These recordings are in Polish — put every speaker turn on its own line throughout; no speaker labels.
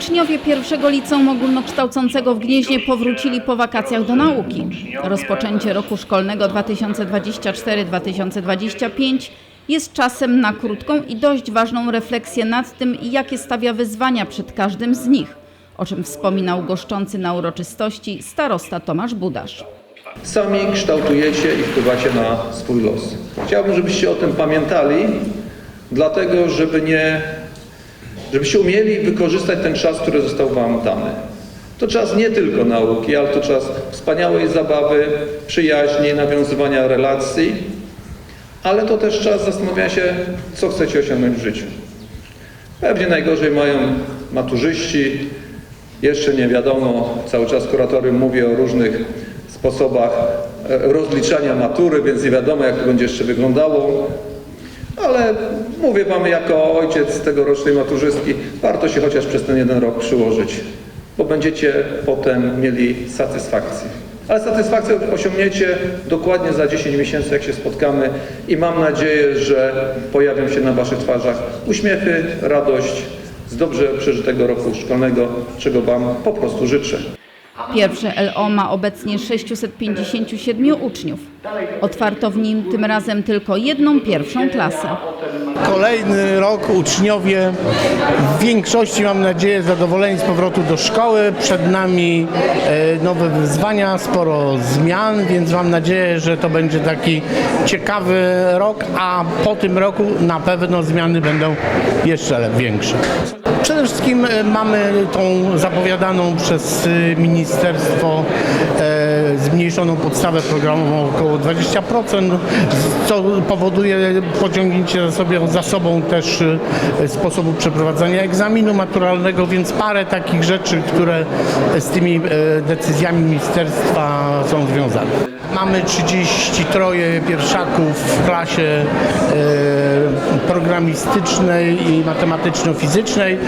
Uczniowie pierwszego liceum ogólnokształcącego w Gnieźnie powrócili po wakacjach do nauki. Rozpoczęcie roku szkolnego 2024-2025 jest czasem na krótką i dość ważną refleksję nad tym, jakie stawia wyzwania przed każdym z nich, o czym wspominał goszczący na uroczystości starosta Tomasz Budasz.
Sami kształtujecie i wpływacie na swój los. Chciałbym, żebyście o tym pamiętali, dlatego żeby nie, żebyście umieli wykorzystać ten czas, który został Wam dany. To czas nie tylko nauki, ale to czas wspaniałej zabawy, przyjaźni, nawiązywania relacji, ale to też czas zastanowienia się, co chcecie osiągnąć w życiu. Pewnie najgorzej mają maturzyści, jeszcze nie wiadomo, cały czas kuratorium mówi o różnych sposobach e, rozliczania matury, więc nie wiadomo, jak to będzie jeszcze wyglądało. Ale mówię Wam jako ojciec tegorocznej maturzystki, warto się chociaż przez ten jeden rok przyłożyć, bo będziecie potem mieli satysfakcję. Ale satysfakcję osiągniecie dokładnie za 10 miesięcy, jak się spotkamy i mam nadzieję, że pojawią się na Waszych twarzach uśmiechy, radość z dobrze przeżytego roku szkolnego, czego Wam po prostu życzę.
Pierwsze LO ma obecnie 657 uczniów. Otwarto w nim tym razem tylko jedną pierwszą klasę.
Kolejny rok uczniowie w większości mam nadzieję zadowoleni z powrotu do szkoły. Przed nami e, nowe wyzwania, sporo zmian, więc mam nadzieję, że to będzie taki ciekawy rok, a po tym roku na pewno zmiany będą jeszcze większe. Przede wszystkim e, mamy tą zapowiadaną przez e, ministerstwo e, zmniejszoną podstawę programową około 20%, co powoduje pociągnięcie sobie, za sobą też sposobu przeprowadzania egzaminu maturalnego, więc parę takich rzeczy, które z tymi decyzjami ministerstwa są związane. Mamy 33 pierwszaków w klasie programistycznej i matematyczno-fizycznej.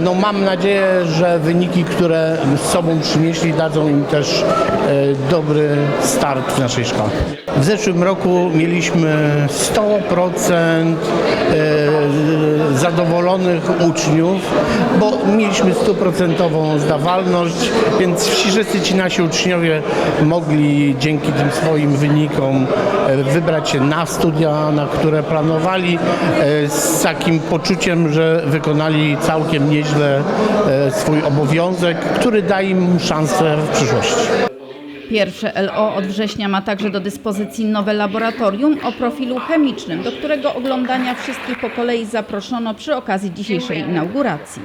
No mam nadzieję, że wyniki, które z sobą przynieśli, dadzą im też e, dobry start w naszej szkole. W zeszłym roku mieliśmy 100% e, zadowolonych uczniów, bo mieliśmy stuprocentową zdawalność, więc wszyscy ci nasi uczniowie mogli dzięki tym swoim wynikom e, wybrać się na studia, na które planowali, z takim poczuciem, że wykonali całkiem nieźle e, swój obowiązek, który daje im szansę w przyszłości.
Pierwsze LO od września ma także do dyspozycji nowe laboratorium o profilu chemicznym, do którego oglądania wszystkich po kolei zaproszono przy okazji dzisiejszej inauguracji.